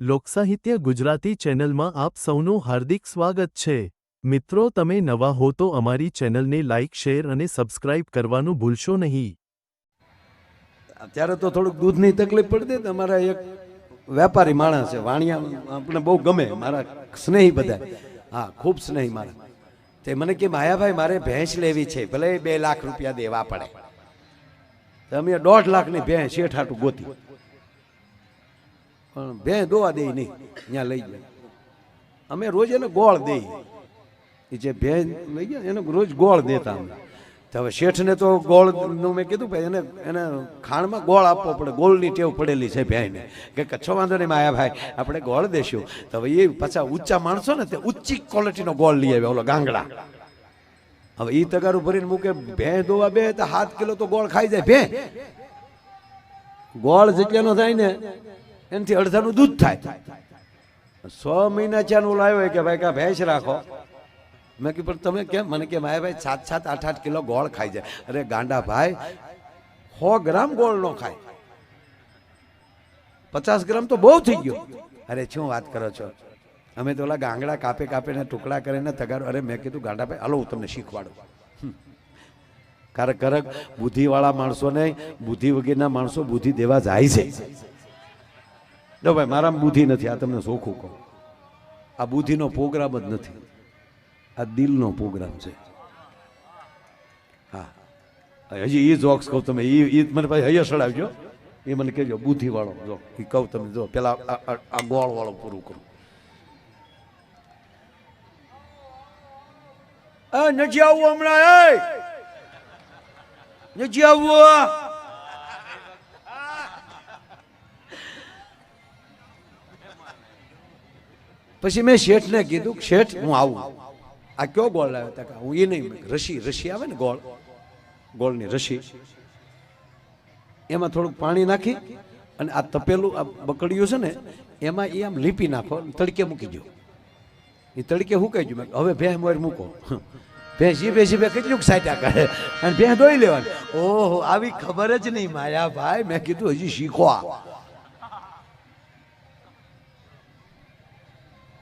લોકસાહિત્ય ગુજરાતી ચેનલમાં આપ સૌનું હાર્દિક સ્વાગત છે. મિત્રો, તમે નવા હો તો અમારી ચેનલને લાઇક શેર અને સબસ્ક્રાઇબ કરવાનું ભૂલશો નહીં. અત્યારે તો થોડુંક દૂધની તકલીફ પડતી હતી અમારા એક વેપારી માણસ છે, વાણિયા આપણે બહુ ગમે, મારા સ્નેહી બધા. હા, ખૂબ સ્નેહી મારા તે મને કે, માયાભાઈ, મારે ભેંસ લેવી છે, ભલે બે લાખ રૂપિયા દેવા પડે. તમે દોઢ લાખની ભેંસ શેઠાટું ગોતી. પણ ભેં દોવા દે નહીં ત્યાં લઈ જાય અમે રોજ એને ગોળ દઈએ એ જે ભેં લઈ ગયા એને રોજ ગોળ દેતા અમે. તો હવે શેઠને તો ગોળનું મેં કીધું ભાઈ એને એને ખાણમાં ગોળ આપવો પડે. ગોળની ટેવ પડેલી છે ભાઈને કે કચ્છો વાંધો નહીં માયા ભાઈ, આપણે ગોળ દેશું. તો હવે એ પાછા ઊંચા માણસો ને તે ઊંચી ક્વોલિટીનો ગોળ લઈ આવ્યો. ઓલો ગાંગડા. હવે એ તગારું ભરીને મૂકે ભે દોવા બે, તો સાત કિલો તો ગોળ ખાઈ જાય. ભે ગોળ જેટલાનો થાય ને એનાથી અડધાનું દૂધ થાય. છ મહિના ચાનું લાવ્યો કે ભાઈ કા ભેંસ રાખો. મેં કીધું, પણ તમે કેમ? મને કે, માય ભાઈ, સાત સાત, આઠ આઠ કિલો ગોળ ખાઈ જાય. અરે ગાંડા ભાઈ, સો ગ્રામ ગોળ નો ખાય. પચાસ ગ્રામ તો બહુ થઈ ગયો. અરે, શું વાત કરો છો? અમે તો ઓલા ગાંગડા કાપે કાપીને ટુકડા કરીને તગારો. અરે, મેં કીધું, ગાંડા ભાઈ, હાલો, હું તમને શીખવાડું. કારક, કરક, બુદ્ધિવાળા માણસોને બુદ્ધિ વગેરેના માણસો બુદ્ધિ દેવા જાય છે. જો ભાઈ મારામાં બુદ્ધિ નથી, આ તમને ચોખ્ખું કહું. આ બુદ્ધિનો પ્રોગ્રામ જ નથી. આ દિલનો પ્રોગ્રામ છે. હા. હજી એ જોક્સ કહું તમે એ એ મને પાછી હૈયા સડાવજો. એ મને કહેજો, બુદ્ધિવાળો, જો એ કહું તમે જો, પેલા આ- ગોળવાળો પૂરું કરું. એ નથી આવવું હમણાં નથી આવવું પછી મેં શેઠને કીધું શેઠ, હું આવું. આ કયો ગોળ લાવ્યો? હતા હું એ નહીં રસી રસી આવે ને ગોળ? ગોળની રસી. એમાં થોડુંક પાણી નાખી અને આ તપેલું, આ બકડિયું છે ને, એમાં એ આમ લીપી નાખો તડકે મૂકી દો એ તડકે હુકાઈ ગયું હવે ભેં મોર મૂકો. ભેંસી ભેંસી જીભે કેટલું સાટ્યા કરે અને ભેં ધોઈ લેવાની. ઓહો, આવી ખબર જ નહીં માયા ભાઈ. મેં કીધું, હજી શીખો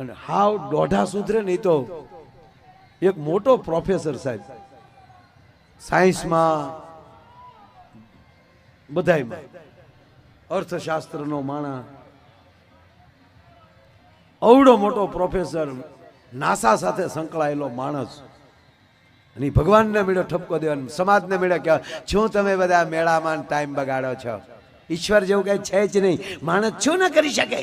અને હાવ દોઢા સુધરે નહીં તો એક મોટો પ્રોફેસર સાહેબ. સાયન્સમાં બધાયમાં. અર્થશાસ્ત્રનો માણા અવડો મોટો પ્રોફેસર નાસા સાથે સંકળાયેલો માણસ. અને ભગવાનને મેળો ઠપકો દેવાનો સમાજને મેળો કે શું તમે બધા મેળામાં ટાઈમ બગાડો છો? ઈશ્વર જેવું કઈ છે જ નહીં. માણસ શું ના કરી શકે?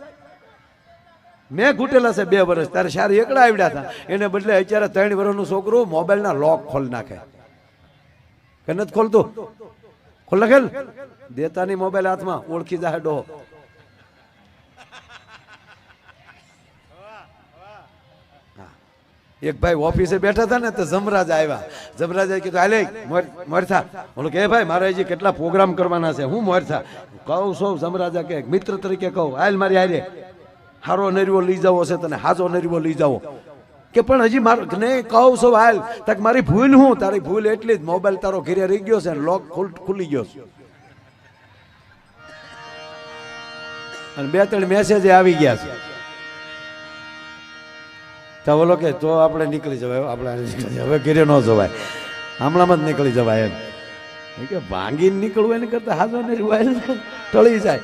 મેં ઘૂટેલા છે બે વર્ષ. ત્યારે શાર એકડા આવડ્યા હતા. એને બદલે અત્યારે ત્રણ વર્ષનું છોકરું મોબાઈલના લોક ખોલ નાખે. કે નથી ખોલતું? ખોલ નાખે દેતાની મોબાઈલ હાથમાં, ઓળખી જાય ડોહો. એક ભાઈ ઓફિસે બેઠા હતા ને, તો જમરાજ આવ્યા. જમરાજા કીધું મોર, મોરથા. ઓલું કે ભાઈ, મારે હજી કેટલા પ્રોગ્રામ કરવાના છે? હું મોરથા. કહું સૌ જમરાજા કે, મિત્ર તરીકે કહું. હાલ, મારી હારે. હારો નરવો લઈ જાવો છે તને, હાજો નરવો લઈ જાવો કે પણ હજી મારો ને કહું સૌ હાલ, તક મારી ભૂલ હું, તારી ભૂલ એટલી જ, મોબાઈલ તારો ઘેરે રહી ગયો છે લોક ખુલી ગયો છે. અને બે ત્રણ મેસેજ આવી ગયા છે. તો બોલો કે તો આપણે નીકળી જવાય, આપણે નીકળી હવે ઘેરે ન જવાય. હમણાંમાં જ નીકળી જવાય એમ. કે ભાંગીને નીકળવું એને કરતા હાજો ને રિવાયલ ટળી જાય.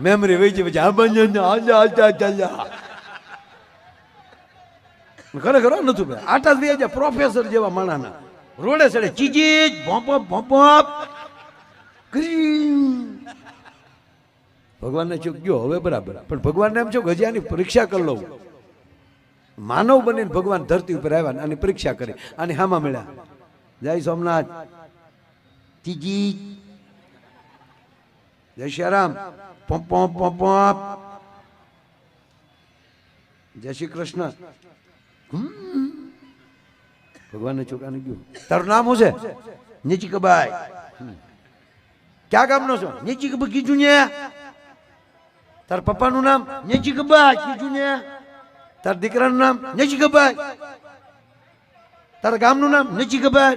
મેમરી વહી જાય આ ખરેખર નતું ભાઈ આટા થઈ જાય પ્રોફેસર જેવા માણાના. રોડે સડે ચીજી ભોંપ ભોંપ ભગવાનને ચૂક ગયો, હવે બરાબર. પણ ભગવાનને એમ છો કે પરીક્ષા કરી લઉં. માનવ બનીને ભગવાન ધરતી ઉપર આવ્યા આની પરીક્ષા કરી. આની હામાં મળ્યા. જય સોમનાથ. ચીજી જય શ્રીરામ પોંપ પોંપ પોંપ પોંપ જય શ્રી કૃષ્ણ હમ. ભગવાનને ચોકાને ગયું તારું નામ શું છે નીચી કબાઈ હમ. ક્યાં ગામનો છો નીચી કબાઈ કીધું ને તાર પપ્પાનું નામ નીચી કબાઈ કીધું ને તાર દીકરાનું નામ નીચી કબાઈ તારા ગામનું નામ નીચી કબાઈ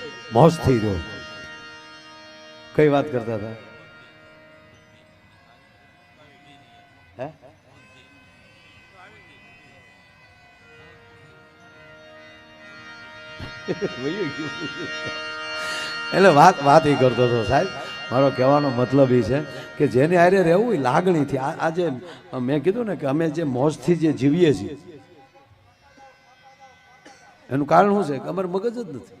મોજથી રહ્યો. કઈ વાત કરતા હતા? એટલે વાત વાત એ કરતો હતો, સાહેબ. મારો કહેવાનો મતલબ એ છે કે જેને આરે રહેવું એ લાગણીથી. આજે મેં કીધું ને કે અમે જે મોજથી જે જીવીએ છીએ, એનું કારણ શું છે? કે મગજ જ નથી.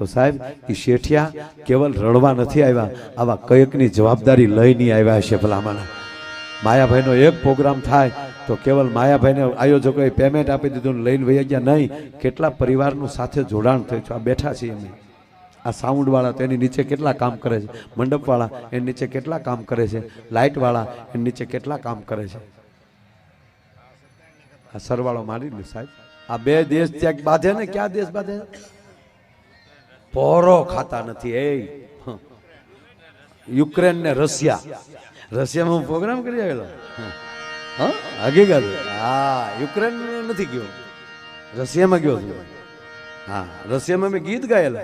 તો સાહેબ એ શેઠિયા કેવલ રડવા નથી આવ્યા, આવા કયકની જવાબદારી લઈને આવ્યા છે ભલામણ. માયાભાઈનો એક પ્રોગ્રામ થાય તો કેવલ માયાભાઈને આયોજકોએ પેમેન્ટ આપી દીધું લઈને વહી ગયા નહીં, કેટલા પરિવારનું સાથે જોડાણ થયું છે? આ બેઠા છીએ અમે. આ સાઉન્ડવાળા તો એની નીચે કેટલા કામ કરે છે? મંડપવાળા એની નીચે કેટલા કામ કરે છે? લાઇટવાળા એની નીચે કેટલા કામ કરે છે? આ સરવાળો મારી લે સાહેબ. આ બે દેશ ત્યાં બાંધે ને ક્યાં દેશ બાંધે? પોરો ખાતા નથી, એ. યુક્રેન ને રશિયા. રશિયામાં હું પ્રોગ્રામ કરી આવેલો? હા. હકીકત. હા, યુક્રેન નથી ગયો. રશિયામાં ગયો છું. હા, રશિયામાં મેં ગીત ગાયેલા.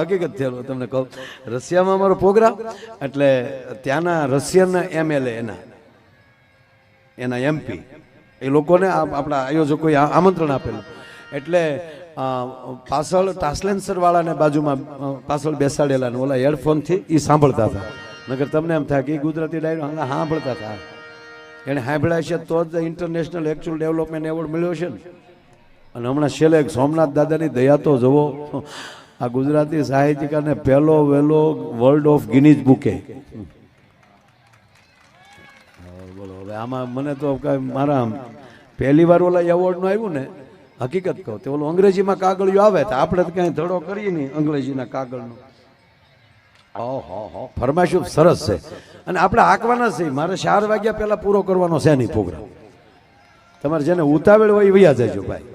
હકીકત થયેલો તમને કહું. રશિયામાં અમારો પ્રોગ્રામ એટલે ત્યાંના રશિયન એમએલએ એના એના એમપી. એ લોકોને આપણા આયોજકોએ આમંત્રણ આપેલું. એટલે પાછળ ટ્રાન્સલેન્સર વાળાને બાજુમાં પાછળ બેસાડેલા ઓલા હેડફોનથી એ સાંભળતા હતા. નગર તમને એમ થાય કે એ ગુજરાતી ડાયરો સાંભળતા હતા. એને સાંભળ્યા છે તો જ ઇન્ટરનેશનલ એકચ્યુઅલ ડેવલપમેન્ટ એવોર્ડ મળ્યો છે ને. અને હમણાં છેલ્લે સોમનાથ દાદાની દયા તો જુઓ. આ ગુજરાતી સાહિત્યકારને પહેલો વહેલો વર્લ્ડ ઓફ ગિનીજ બુકે. બોલો, હવે આમાં મને તો કાંઈ મારા પહેલી વાર ઓલા એવોર્ડનું આવ્યું ને હકીકત કહું તે ઓલું અંગ્રેજીમાં કાગળિયું આવે તો આપણે તો કાંઈ ધડો કરીએ નહીં અંગ્રેજીના કાગળનો. ઓહો ફરમાઈશ સરસ છે. અને આપણે હાંકવાના છે મારે ચાર વાગ્યા પહેલા પૂરો કરવાનો છે નહીં પ્રોગ્રામ. તમારે જેને ઉતાવળ હોય વૈયા જજો ભાઈ.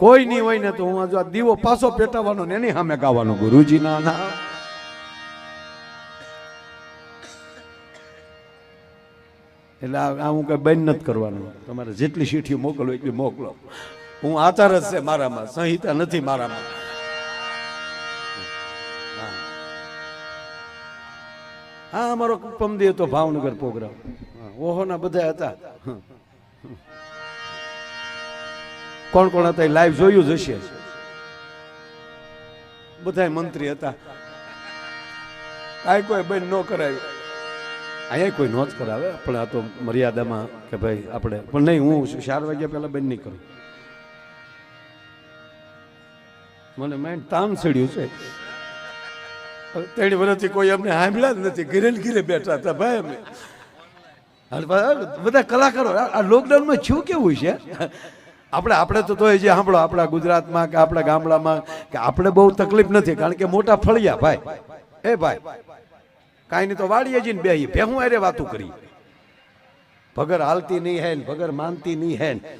કોઈ નહીં હોય ને તો હું આ દીવો પાછો પેટાવાનો ને એની સામે ગાવાનો ગુરુજી ના એટલે આ હું કઈ બંધ નથી કરવાનું. તમારે જેટલી સીઠીઓ મોકલો એટલી મોકલો. હું આચાર જ છે મારામાં, સંહિતા નથી મારામાં. હા. અમારો પમદી હતો ભાવનગર પ્રોગ્રામ. ઓહોના બધા હતા. કોણ કોણ હતા લાઈવ જોયું જ હશે. બધા મંત્રી હતા. કાંઈ કોઈ બેન ન કરાયું. અહીંયા કોઈ નોંધ કરાવે? પણ આ તો મર્યાદામાં કે ભાઈ આપણે પણ નહીં, હું ચાર વાગ્યા પહેલાં બંધ નહીં કરું. મને માઇન્ડ તામ ચડ્યું છે ત્રણ વર્ષથી કોઈ અમને સાંભળ્યા જ નથી. ઘીરે ઘીરે બેઠા હતા ભાઈ અમે. બધા કલાકારો, આ લોકડાઉનમાં છું કેવું છે? આપણે આપણે તો તોય જે સાંભળો, આપણા ગુજરાતમાં કે આપણા ગામડામાં કે આપણે બહુ તકલીફ નથી, કારણ કે મોટા ફળિયા ભાઈ. એ ભાઈ કાંઈ નહીં તો વાડીએ જઈને બે ભેહું અરે વાતું કરી. ભગર હાલતી નહીં હે ભગર માનતી નહીં હે ને